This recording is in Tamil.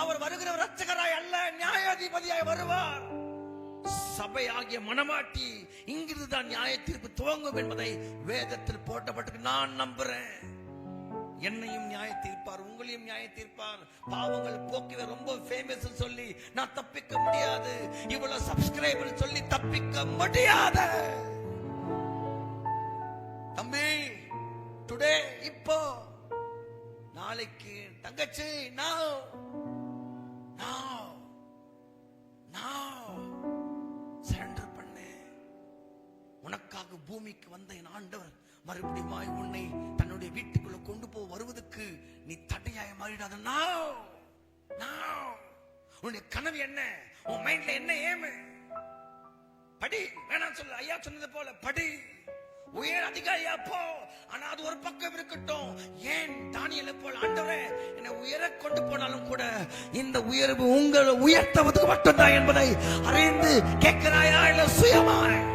அவர் வருகிற ரட்சகராய் அல்ல நியாயாதிபதியாய் வருவார். சபை ஆகிய மனமாட்டி இங்கிருந்து தான் நியாய தீர்ப்பு துவங்கும் என்பதை வேதத்தில் போட்டப்பட்டு நான் நம்புறேன். என்னையும் நியாய தீர்ப்பார் உங்களையும் நியாய தீர்ப்பார். பாவங்கள் போக்கில ரொம்ப ஃபேமஸ் சொல்லி நான் தப்பிக்க முடியாது. இவ்வளவு சப்ஸ்கிரைபர் சொல்லி தப்பிக்க முடியாது. தம்பி டுடே இப்போ நாளைக்கு தங்கச்சி நான் உனக்காக பூமிக்கு வந்த என் ஆண்டவர் மறுபடியும் உன்னை தன்னுடைய வீட்டுக்குள்ள கொண்டு போ வருவதற்கு நீ தடையாய மாறிடாத. உன்னுடைய கனவு என்ன? உன் மைண்ட்ல என்ன ஏமு? படி. வேணாம் சொல்லு. ஐயா சொன்னது போல படி. உயர் அதிகாரியா போ. ஆனா அது ஒரு பக்கம் இருக்கட்டும். ஏன் தானியல போல ஆண்டவரே என்னை உயர கொண்டு போனாலும் கூட இந்த உயர்வு உங்களை உயர்த்துவதற்கு மட்டும்தான் என்பதை அறிந்து கேட்கிறாயா இல்ல சுயமாய்?